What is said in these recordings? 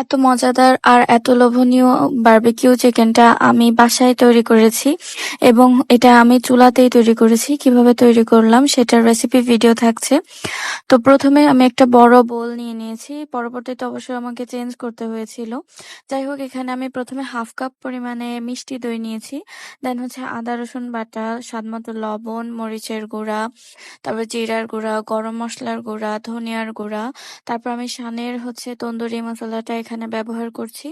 এত মজাদার আর এত লোভনীয় বারবিকিউ চিকেনটা আমি বাসায় তৈরি করেছি এবং এটা আমি চুলাতেই তৈরি করেছি। কীভাবে তৈরি করলাম সেটার রেসিপি ভিডিও থাকছে। তো প্রথমে আমি একটা বড় বোল নিয়ে নিয়েছি। পরবর্তীতে অবশ্যই আমাকে চেঞ্জ করতে হয়েছিল। যাই হোক, এখানে আমি প্রথমে হাফ কাপ পরিমাণে মিষ্টি দই নিয়েছি। দেন হচ্ছে আদা, রসুন বাটা স্বাদমতো লবণ, মরিচের গুঁড়া, তারপর জিরার গুঁড়া, গরম মশলার গুঁড়া, ধনিয়ার গুঁড়া, তারপর আমি সানের হচ্ছে তন্দুরি মশলাটা এখানে ব্যবহার করছি।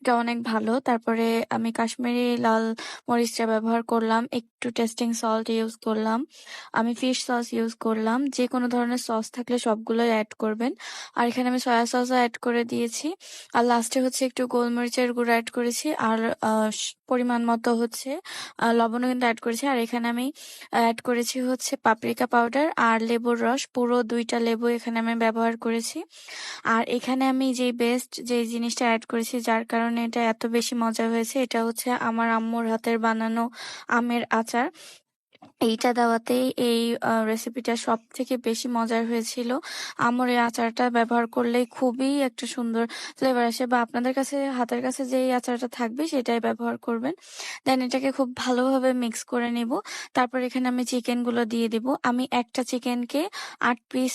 এটা অনেক ভালো। তারপরে আমি কাশ্মীরি লাল মরিচটা ব্যবহার করলাম। একটু টেস্টিং সল্ট ইউজ করলাম। আমি ফিশ সস ইউজ করলাম। যে কোনো ধরনের সস থাকলে সবগুলোই অ্যাড করবেন। আর এখানে আমি সয়া সসও অ্যাড করে দিয়েছি। আর লাস্টে হচ্ছে একটু গোলমরিচের গুঁড়ো অ্যাড করেছি। আর পরিমাণ মতো হচ্ছে লবণও কিন্তু অ্যাড করেছি। আর এখানে আমি অ্যাড করেছি হচ্ছে পাপরিকা পাউডার আর লেবুর রস। পুরো দুইটা লেবু এখানে আমি ব্যবহার করেছি। আর এখানে আমি যে বেস্ট যে জিনিসটা অ্যাড করেছি, যার কারণে এটা এত বেশি মজা হয়েছে। এটা হচ্ছে আমার আম্মুর হাতের বানানো আমের আচার। এইটা দেওয়াতেই এই রেসিপিটা সব থেকে বেশি মজার হয়েছিল। আমার এই আচারটা ব্যবহার করলে খুবই একটা সুন্দর ফ্লেভার আসে বা আপনাদের কাছে, হাতের কাছে যেই আচারটা থাকবে সেটাই ব্যবহার করবেন। দেন এটাকে খুব ভালোভাবে মিক্স করে নিব। তারপর এখানে আমি চিকেনগুলো দিয়ে দিব। আমি একটা চিকেনকে আট পিস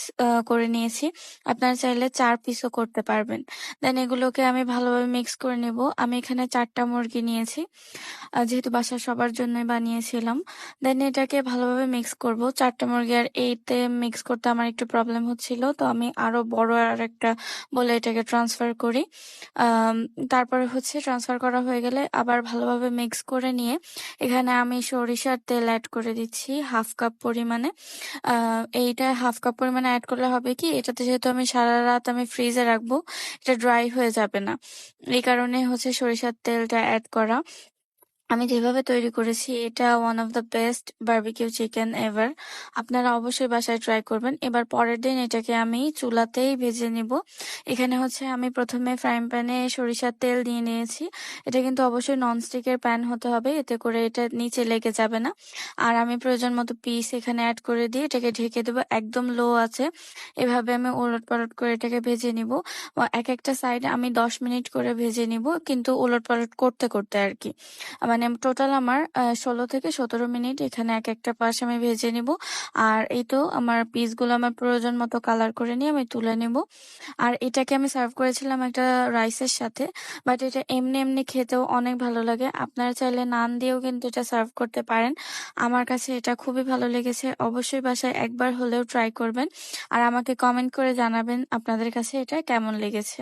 করে নিয়েছি। আপনারা চাইলে চার পিসও করতে পারবেন। দেন এগুলোকে আমি ভালোভাবে মিক্স করে নেব। আমি এখানে চারটা মুরগি নিয়েছি। যেহেতু বাসার সবার জন্যই বানিয়েছিলাম। দেন এটাকে ভালোভাবে মিক্স করব। চারটা মুরগি আর এইতে মিক্স করতে আমার একটু প্রবলেম হচ্ছিল, তো আমি আরও বড় আর একটা বলে এটাকে ট্রান্সফার করি। তারপরে হচ্ছে ট্রান্সফার করা হয়ে গেলে আবার ভালোভাবে মিক্স করে নিয়ে এখানে আমি সরিষার তেল অ্যাড করে দিচ্ছি হাফ কাপ পরিমাণে। এইটা হাফ কাপ পরিমাণে অ্যাড করলে হবে কি, এটাতে যেহেতু আমি সারা রাত আমি ফ্রিজে রাখব, এটা ড্রাই হয়ে যাবে না। এই কারণে হচ্ছে সরিষার তেলটা অ্যাড করা। আমি যেভাবে তৈরি করেছি, এটা one of the best barbecue chicken ever আপনারা অবশ্যই বাসায় ট্রাই করবেন। এবার পরের দিন এটাকে আমি চুলাতেই ভেজে নিব। এখানে হচ্ছে আমি প্রথমে ফ্রাইং প্যানে সরিষার তেল দিয়ে নিয়েছি। এটা কিন্তু অবশ্যই ননস্টিকের প্যান হতে হবে, এতে করে এটা নিচে লেগে যাবে না। আর আমি প্রয়োজন মতো পিস এখানে অ্যাড করে দিয়ে এটাকে ঢেকে দেবো, একদম লো আছে। এভাবে আমি ওলট পালট করে এটাকে ভেজে নিব। এক একটা সাইড আমি দশ মিনিট করে ভেজে নিব, কিন্তু ওলট পালট করতে করতে আর কি। মানে টোটাল আমার ষোলো থেকে সতেরো মিনিট এখানে এক একটা পাশ আমি ভেজে নিব। আর এই তো আমার পিসগুলো আমার প্রয়োজন মতো কালার করে নিয়ে আমি তুলে নেব। আর এটাকে আমি সার্ভ করেছিলাম একটা রাইসের সাথে বাট এটা এমনি এমনি খেতেও অনেক ভালো লাগে। আপনারা চাইলে নান দিয়েও কিন্তু এটা সার্ভ করতে পারেন। আমার কাছে এটা খুবই ভালো লেগেছে। অবশ্যই বাসায় একবার হলেও ট্রাই করবেন। আর আমাকে কমেন্ট করে জানাবেন আপনাদের কাছে এটা কেমন লেগেছে।